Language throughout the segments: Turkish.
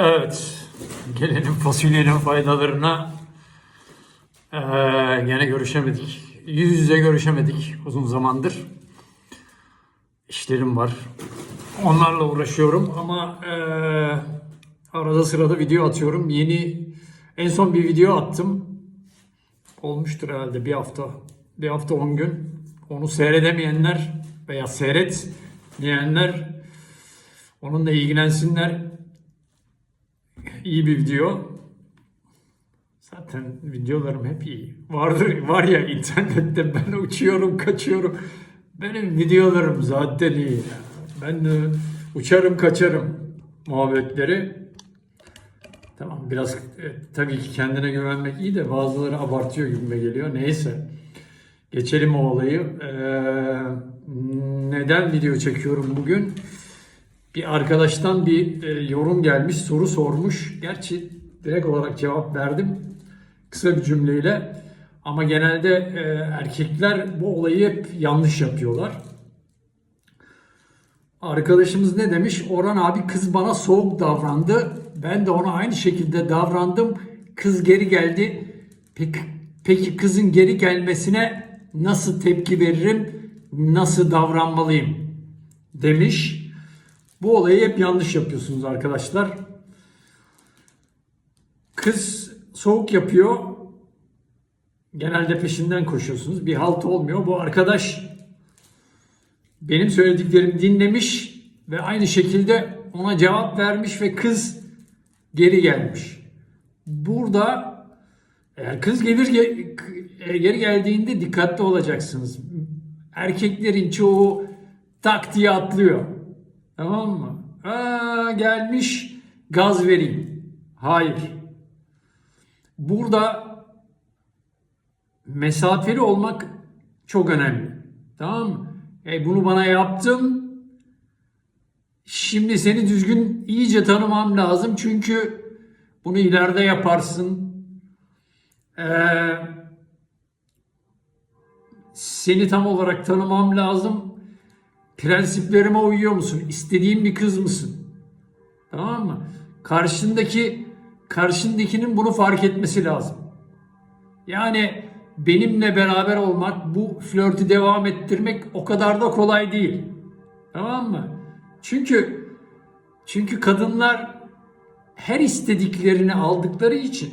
Evet. Gelelim fasulyenin faydalarına. Ee, gene görüşemedik. Yüz yüze görüşemedik uzun zamandır. İşlerim var. Onlarla uğraşıyorum ama ee, arada sırada video atıyorum. Yeni en son bir video attım. Olmuştur herhalde bir hafta. Bir hafta on gün. Onu seyredemeyenler veya seyret diyenler onunla ilgilensinler. İyi bir video. Zaten videolarım hep iyi. Vardır, var ya internette ben uçuyorum, kaçıyorum. Benim videolarım zaten iyi. Ben de uçarım, kaçarım muhabbetleri. Tamam biraz e, tabii ki kendine güvenmek iyi de bazıları abartıyor gibime geliyor. Neyse. Geçelim o olayı. Ee, neden video çekiyorum bugün? Bir arkadaştan bir e, yorum gelmiş, soru sormuş. Gerçi direkt olarak cevap verdim kısa bir cümleyle. Ama genelde e, erkekler bu olayı hep yanlış yapıyorlar. Arkadaşımız ne demiş? Orhan abi kız bana soğuk davrandı. Ben de ona aynı şekilde davrandım. Kız geri geldi. Peki, peki kızın geri gelmesine nasıl tepki veririm? Nasıl davranmalıyım? Demiş. Bu olayı hep yanlış yapıyorsunuz arkadaşlar. Kız soğuk yapıyor. Genelde peşinden koşuyorsunuz. Bir halt olmuyor. Bu arkadaş benim söylediklerimi dinlemiş ve aynı şekilde ona cevap vermiş ve kız geri gelmiş. Burada eğer kız gelir ge- e, geri geldiğinde dikkatli olacaksınız. Erkeklerin çoğu tak diye atlıyor. Tamam mı? Aa, gelmiş gaz vereyim. Hayır. Burada mesafeli olmak çok önemli. Tamam mı? E bunu bana yaptın. Şimdi seni düzgün iyice tanımam lazım. Çünkü bunu ileride yaparsın. Ee, seni tam olarak tanımam lazım. Prensiplerime uyuyor musun? İstediğim bir kız mısın? Tamam mı? Karşındaki karşındakinin bunu fark etmesi lazım. Yani benimle beraber olmak, bu flörtü devam ettirmek o kadar da kolay değil. Tamam mı? Çünkü çünkü kadınlar her istediklerini aldıkları için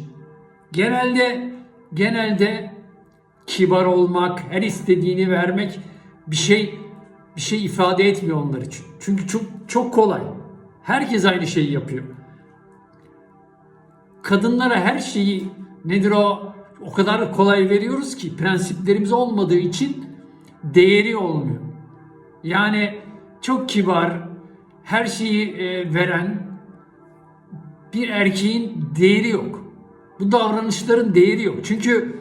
genelde genelde kibar olmak, her istediğini vermek bir şey bir şey ifade etmiyor onlar için. Çünkü çok çok kolay. Herkes aynı şeyi yapıyor. Kadınlara her şeyi nedir o o kadar kolay veriyoruz ki prensiplerimiz olmadığı için değeri olmuyor. Yani çok kibar, her şeyi e, veren bir erkeğin değeri yok. Bu davranışların değeri yok. Çünkü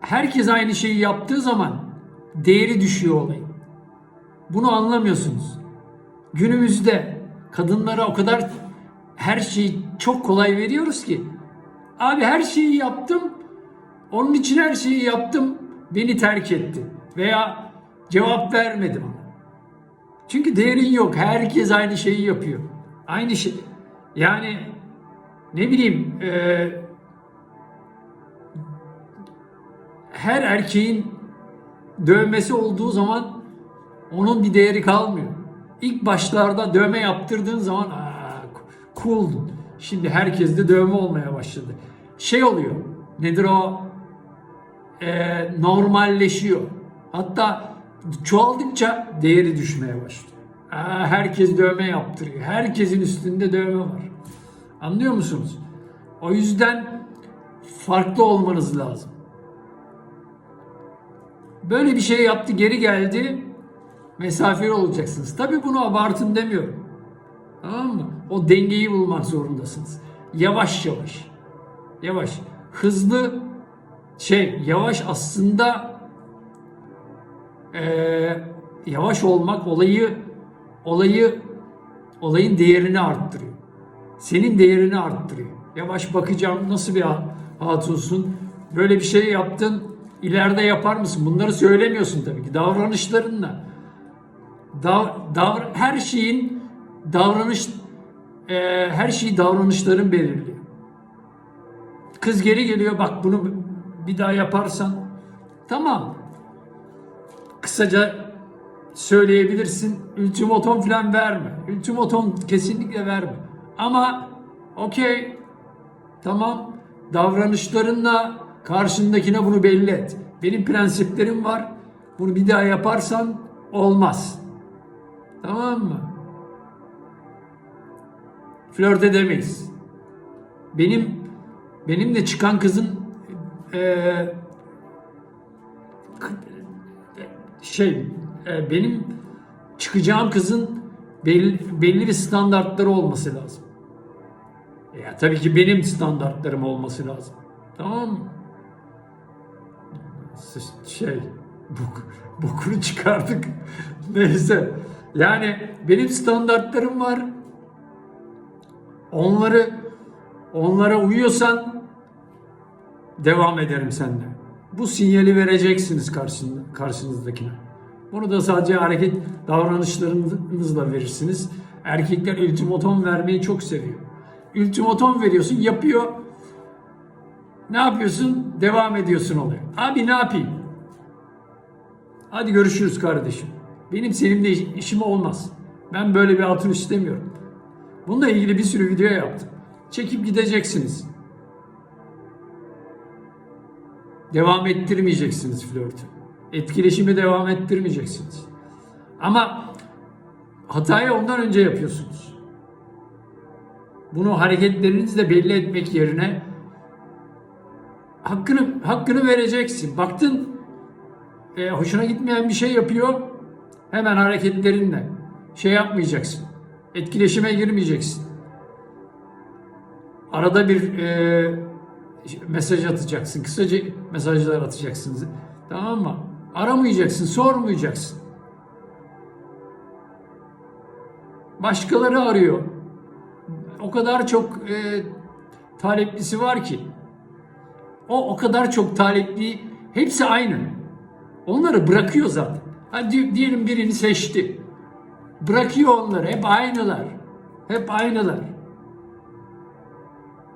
herkes aynı şeyi yaptığı zaman değeri düşüyor olayın. Bunu anlamıyorsunuz. Günümüzde kadınlara o kadar her şeyi çok kolay veriyoruz ki abi her şeyi yaptım onun için her şeyi yaptım beni terk etti veya cevap vermedi bana. Çünkü değerin yok. Herkes aynı şeyi yapıyor. Aynı şey. Yani ne bileyim e, her erkeğin dövmesi olduğu zaman onun bir değeri kalmıyor. İlk başlarda dövme yaptırdığın zaman aa, cooldun. Şimdi herkes de dövme olmaya başladı. Şey oluyor. Nedir o? Ee, normalleşiyor. Hatta çoğaldıkça değeri düşmeye başlıyor. Aa, herkes dövme yaptırıyor. Herkesin üstünde dövme var. Anlıyor musunuz? O yüzden farklı olmanız lazım. Böyle bir şey yaptı, geri geldi. Mesafeli olacaksınız. Tabii bunu abartın demiyorum. Tamam mı? O dengeyi bulmak zorundasınız. Yavaş yavaş. Yavaş. Hızlı şey yavaş aslında eee, yavaş olmak olayı olayı olayın değerini arttırıyor. Senin değerini arttırıyor. Yavaş bakacağım nasıl bir ha- hatunsun. Böyle bir şey yaptın. İleride yapar mısın? Bunları söylemiyorsun tabii ki. Davranışlarınla. Dav, davr- her şeyin davranış e, her şeyi davranışların belirliyor. Kız geri geliyor bak bunu bir daha yaparsan tamam. Kısaca söyleyebilirsin. Ultimatom falan verme. Ultimatom kesinlikle verme. Ama okey tamam davranışlarınla karşındakine bunu belli et. Benim prensiplerim var. Bunu bir daha yaparsan olmaz. Tamam mı? Flört edemeyiz. Benim benimle çıkan kızın eee, şey e, benim çıkacağım kızın belli, belli bir standartları olması lazım. Ya tabii ki benim standartlarım olması lazım. Tamam mı? Şey bu bokunu çıkardık. Neyse. Yani benim standartlarım var. Onları onlara uyuyorsan devam ederim seninle. Bu sinyali vereceksiniz karşında, karşınızdakine. Bunu da sadece hareket davranışlarınızla verirsiniz. Erkekler ultimatom vermeyi çok seviyor. Ultimatom veriyorsun, yapıyor. Ne yapıyorsun? Devam ediyorsun oluyor. Abi ne yapayım? Hadi görüşürüz kardeşim. Benim seninle iş- işim olmaz. Ben böyle bir hatun istemiyorum. Bununla ilgili bir sürü video yaptım. Çekip gideceksiniz. Devam ettirmeyeceksiniz flörtü. Etkileşimi devam ettirmeyeceksiniz. Ama hatayı ondan önce yapıyorsunuz. Bunu hareketlerinizle belli etmek yerine hakkını hakkını vereceksin. Baktın e, hoşuna gitmeyen bir şey yapıyor. Hemen hareketlerinle şey yapmayacaksın. Etkileşime girmeyeceksin. Arada bir e, mesaj atacaksın. Kısaca mesajlar atacaksınız. Tamam mı? Aramayacaksın, sormayacaksın. Başkaları arıyor. O kadar çok e, taleplisi var ki. O o kadar çok talepli, hepsi aynı. Onları bırakıyor zaten. Hadi diyelim birini seçti. Bırakıyor onları, hep aynılar. Hep aynılar.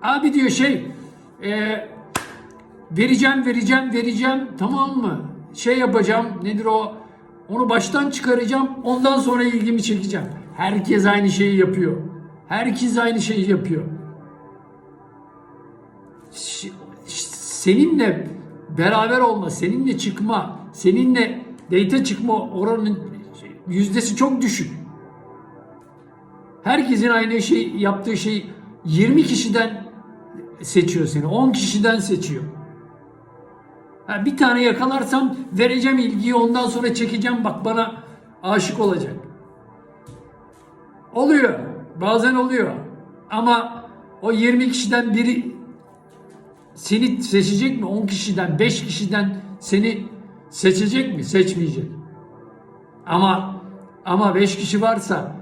Abi diyor şey, e, vereceğim, vereceğim, vereceğim, tamam mı? Şey yapacağım, nedir o? Onu baştan çıkaracağım, ondan sonra ilgimi çekeceğim. Herkes aynı şeyi yapıyor. Herkes aynı şeyi yapıyor. Seninle beraber olma, seninle çıkma, seninle date çıkma oranın yüzdesi çok düşük. Herkesin aynı şey yaptığı şey 20 kişiden seçiyor seni. 10 kişiden seçiyor. Ha, bir tane yakalarsam vereceğim ilgiyi ondan sonra çekeceğim bak bana aşık olacak. Oluyor. Bazen oluyor. Ama o 20 kişiden biri seni seçecek mi? 10 kişiden, 5 kişiden seni seçecek mi? Seçmeyecek. Ama ama 5 kişi varsa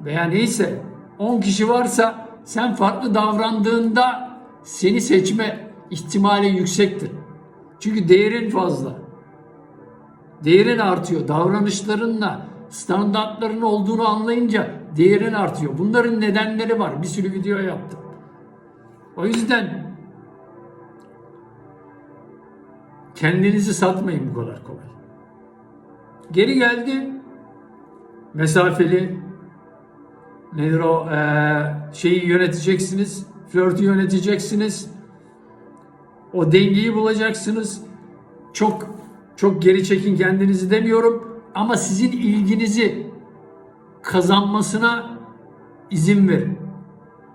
veya neyse 10 kişi varsa sen farklı davrandığında seni seçme ihtimali yüksektir. Çünkü değerin fazla. Değerin artıyor. Davranışlarınla standartların olduğunu anlayınca değerin artıyor. Bunların nedenleri var. Bir sürü video yaptım. O yüzden kendinizi satmayın bu kadar kolay. Geri geldi. Mesafeli nedir o Ee, şeyi yöneteceksiniz. Flörtü yöneteceksiniz. O dengeyi bulacaksınız. Çok çok geri çekin kendinizi demiyorum ama sizin ilginizi kazanmasına izin verin.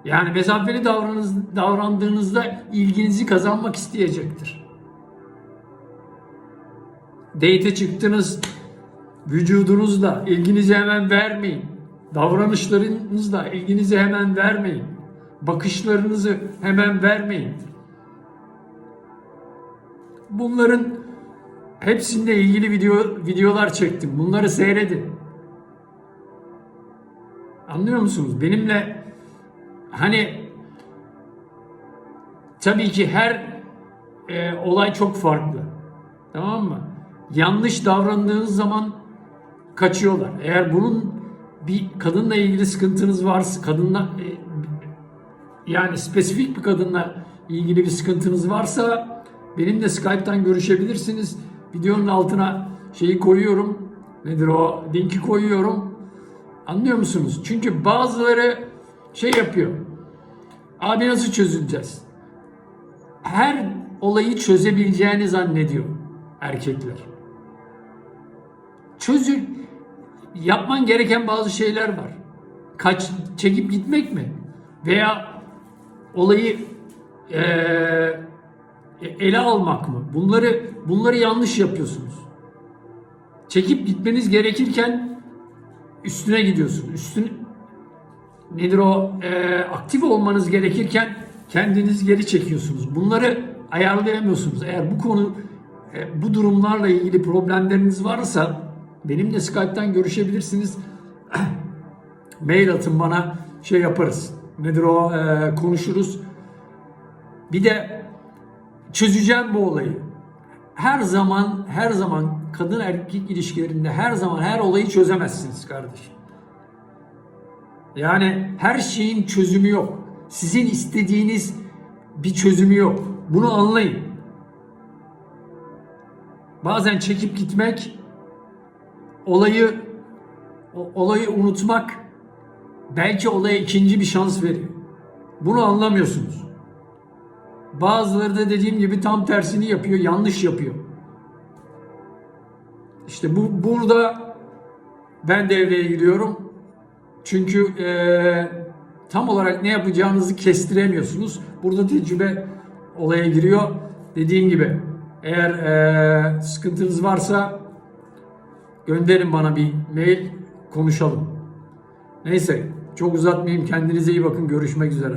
Yani mesafeli davranız, davrandığınızda ilginizi kazanmak isteyecektir. Date'e çıktınız, vücudunuzla ilginizi hemen vermeyin. Davranışlarınızla ilginizi hemen vermeyin. Bakışlarınızı hemen vermeyin. Bunların hepsinde ilgili video videolar çektim. Bunları seyredin. Anlıyor musunuz? Benimle hani tabii ki her e, olay çok farklı. Tamam mı? Yanlış davrandığınız zaman kaçıyorlar. Eğer bunun bir kadınla ilgili sıkıntınız varsa, kadınla e, yani spesifik bir kadınla ilgili bir sıkıntınız varsa benimle Skype'tan görüşebilirsiniz. Videonun altına şeyi koyuyorum. Nedir o? Linki koyuyorum. Anlıyor musunuz? Çünkü bazıları şey yapıyor. Abi nasıl çözüleceğiz? Her olayı çözebileceğini zannediyor erkekler. Çözül yapman gereken bazı şeyler var. Kaç çekip gitmek mi? Veya olayı eee, ele almak mı? Bunları bunları yanlış yapıyorsunuz. Çekip gitmeniz gerekirken üstüne gidiyorsunuz. Üstün nedir o? Eee, aktif olmanız gerekirken kendiniz geri çekiyorsunuz. Bunları ayarlayamıyorsunuz. Eğer bu konu e, bu durumlarla ilgili problemleriniz varsa benimle Skype'tan görüşebilirsiniz. Mail atın bana şey yaparız. Nedir o? Eee, konuşuruz. Bir de çözeceğim bu olayı. Her zaman her zaman kadın erkek ilişkilerinde her zaman her olayı çözemezsiniz kardeşim. Yani her şeyin çözümü yok. Sizin istediğiniz bir çözümü yok. Bunu anlayın. Bazen çekip gitmek olayı olayı unutmak belki olaya ikinci bir şans veriyor. Bunu anlamıyorsunuz. Bazıları da dediğim gibi tam tersini yapıyor, yanlış yapıyor. İşte bu burada ben devreye giriyorum. Çünkü eee, tam olarak ne yapacağınızı kestiremiyorsunuz. Burada tecrübe olaya giriyor. Dediğim gibi eğer eee, sıkıntınız varsa gönderin bana bir mail konuşalım. Neyse çok uzatmayayım. Kendinize iyi bakın. Görüşmek üzere.